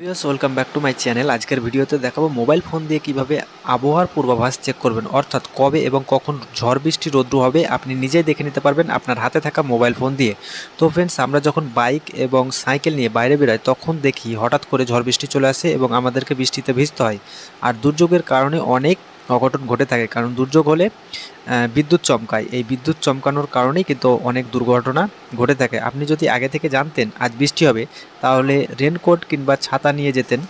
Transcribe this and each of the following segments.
Viewers welcome back to my channel আজকের ভিডিওতে দেখাবো মোবাইল ফোন দিয়ে কীভাবে আবহাওয়ার পূর্বাভাস চেক করবেন। অর্থাৎ কবে এবং কখন ঝড় বৃষ্টি, রৌদ্র হবে, আপনি নিজেই দেখে নিতে পারবেন আপনার হাতে থাকা মোবাইল ফোন দিয়ে। তো ফ্রেন্ডস আমরা যখন বাইক এবং সাইকেল নিয়ে বাইরে বেরোই, তখন দেখি হঠাৎ করে ঝড় বৃষ্টি চলে আসে এবং আমাদেরকে বৃষ্টিতে ভিজতে হয়। আর দুর্যোগের কারণে অনেক অঘটন ঘটে থাকে। কারণ দুর্যোগ হলে বিদ্যুৎ চমকায়। এই বিদ্যুৎ চমকানোর কারণেই কিন্তু অনেক দুর্ঘটনা ঘটে থাকে। আপনি যদি আগে থেকে জানতেন আজ বৃষ্টি হবে, তাহলে রেনকোট কিংবা ছাতা নিয়ে যেতেন।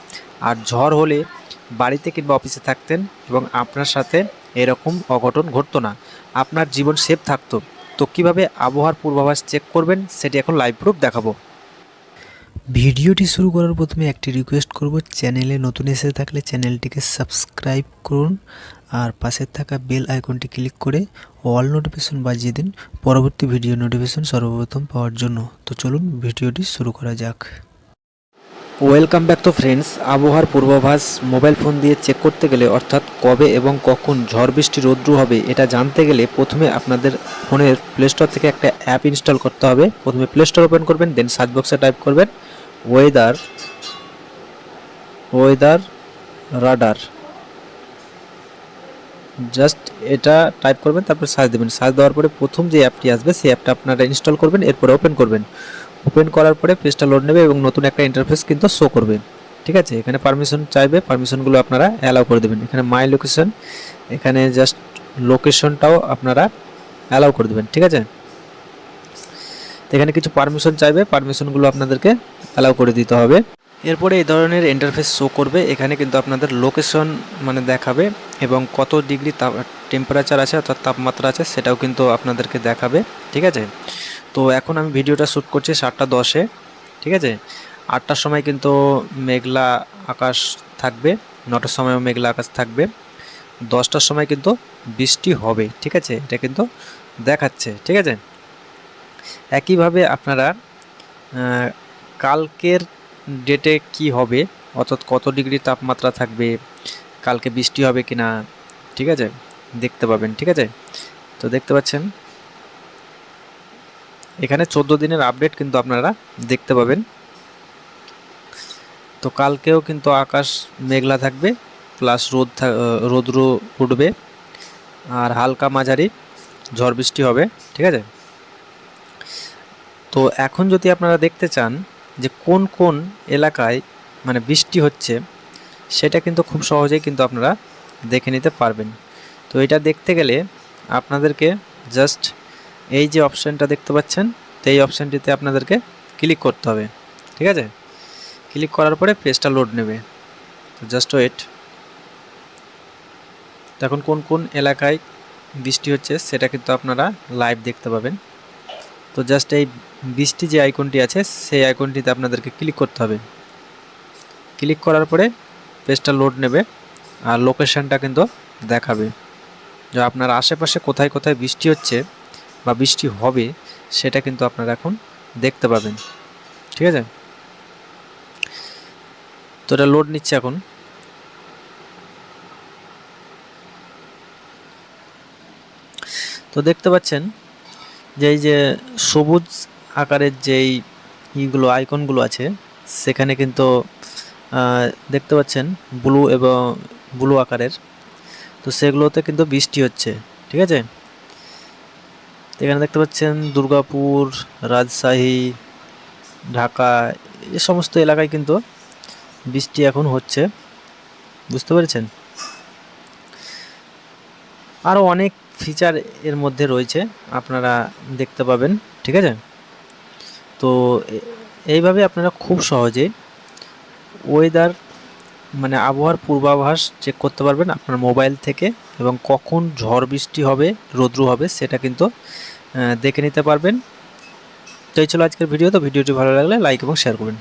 আর ঝড় হলে বাড়িতে কিংবা অফিসে থাকতেন এবং আপনার সাথে এরকম অঘটন ঘটতো না। আপনার জীবন সেফ থাকতো। তো কীভাবে আবহাওয়ার পূর্বাভাস চেক করবেন, সেটি এখন লাইভ প্রুফ দেখাবো। ভিডিওটি শুরু করার প্রথমে একটি রিকোয়েস্ট করব, চ্যানেলে নতুন এসে থাকলে চ্যানেলটিকে সাবস্ক্রাইব করুন আর পাশে থাকা বেল আইকনটি ক্লিক করে অল নোটিফিকেশন বাজিয়ে দিন, পরবর্তী ভিডিও নোটিফিকেশন সর্বপ্রথম পাওয়ার জন্য। তো চলুন ভিডিওটি শুরু করা যাক। ওয়েলকাম ব্যাক তো ফ্রেন্ডস আবহাওয়ার পূর্বাভাস মোবাইল ফোন দিয়ে চেক করতে গেলে অর্থাৎ কবে এবং কখন ঝড় বৃষ্টি, রৌদ্র হবে, এটা জানতে গেলে প্রথমে আপনাদের ফোনের প্লে স্টোর থেকে একটা অ্যাপ ইনস্টল করতে হবে। প্রথমে প্লে স্টোর ওপেন করবেন দেন সার্চ বক্সে টাইপ করবেন। ওয়েদার ওয়েদার রাডার জাস্ট এটা টাইপ করবেন, তারপর সার্চ দেবেন। সার্চ দেওয়ার পরে প্রথম যে অ্যাপটি আসবে, সেই অ্যাপটা আপনারা ইনস্টল করবেন, এরপরে ওপেন করবেন। ওপেন করার পরে পেজটা লোড নেবে এবং নতুন একটা ইন্টারফেস কিন্তু শো করবে। ঠিক আছে? এখানে পারমিশন চাইবে পারমিশনগুলো আপনারা অ্যালাউ করে দেবেন। এখানে মাই লোকেশন এখানে জাস্ট লোকেশনটাও আপনারা অ্যালাউ করে দেবেন। ঠিক আছে? এখানে কিছু পারমিশন চাইবে পারমিশনগুলো আপনাদেরকে অ্যালাউ করে দিতে হবে। এরপরে এই ধরনের ইন্টারফেস শো করবে। এখানে কিন্তু আপনাদের লোকেশন মানে দেখাবে এবং কত ডিগ্রি টেম্পারেচার আছে অর্থাৎ তাপমাত্রা আছে সেটাও কিন্তু আপনাদেরকে দেখাবে। ঠিক আছে? তো এখন আমি ভিডিওটা শ্যুট করছি সাতটা দশে। ঠিক আছে? আটটার সময় কিন্তু মেঘলা আকাশ থাকবে। নটার সময়ও মেঘলা আকাশ থাকবে। দশটার সময় কিন্তু বৃষ্টি হবে। ঠিক আছে? এটা কিন্তু দেখাচ্ছে। ঠিক আছে? একইভাবে আপনারা কালকের ডেটে কি হবে? অর্থাৎ কত ডিগ্রি তাপমাত্রা থাকবে? কালকে বৃষ্টি হবে কি না ঠিক আছে? দেখতে পাবেন, ঠিক আছে? তো দেখতে পাচ্ছেন? এখানে চোদ্দ দিনের আপডেট কিন্তু আপনারা দেখতে পাবেন। তো কালকেও কিন্তু আকাশ মেঘলা থাকবে প্লাস রোদ রৌদ্র উঠবে, আর হালকা মাঝারি ঝড় বৃষ্টি হবে, ঠিক আছে? তো এখন যদি আপনারা দেখতে চান যে কোন কোন এলাকায় মানে বৃষ্টি হচ্ছে, সেটা কিন্তু খুব সহজেই কিন্তু আপনারা দেখে নিতে পারবেন। তো এটা দেখতে গেলে আপনাদেরকে জাস্ট এই যে অপশানটা দেখতে পাচ্ছেন, তো এই অপশানটিতে আপনাদেরকে ক্লিক করতে হবে। ঠিক আছে? ক্লিক করার পরে পেজটা লোড নেবে। তো জাস্ট ওয়েট এখন কোন কোন এলাকায় বৃষ্টি হচ্ছে, সেটা কিন্তু আপনারা লাইভ দেখতে পাবেন। তো জাস্ট এই বৃষ্টি যে আইকনটি আছে, সেই আইকনটিতে আপনাদেরকে ক্লিক করতে হবে। ক্লিক করার পরে পেজটা লোড নেবে আর লোকেশানটা কিন্তু দেখাবে। যে আপনার আশেপাশে কোথায় কোথায় বৃষ্টি হচ্ছে বা বৃষ্টি হবে, সেটা কিন্তু আপনারা এখন দেখতে পাবেন। ঠিক আছে? তো এটা লোড নিচ্ছে এখন। তো দেখতে পাচ্ছেন যে এই যে সবুজ আকারের যেই ইগুলো আইকনগুলো আছে, সেখানে কিন্তু দেখতে পাচ্ছেন ব্লু এবং ব্লু আকারের। তো সেগুলোতে কিন্তু বৃষ্টি হচ্ছে, ঠিক আছে? এখানে দেখতে পাচ্ছেন দুর্গাপুর, রাজশাহী, ঢাকা, এ সমস্ত এলাকায় কিন্তু বৃষ্টি এখন হচ্ছে। বুঝতে পেরেছেন? আরও অনেক ফিচার এর মধ্যে রয়েছে, আপনারা দেখতে পাবেন, ঠিক আছে? তো এইভাবে আপনারা খুব সহজে ওয়েদার মানে আবহাওয়ার পূর্বাভাস চেক করতে পারবেন আপনার মোবাইল থেকে এবং কখন ঝড় বৃষ্টি হবে, রৌদ্র হবে সেটা কিন্তু দেখে নিতে পারবেন। তো এই ছিল আজকের ভিডিও তো ভিডিওটি ভালো লাগলে লাইক এবং শেয়ার করবেন।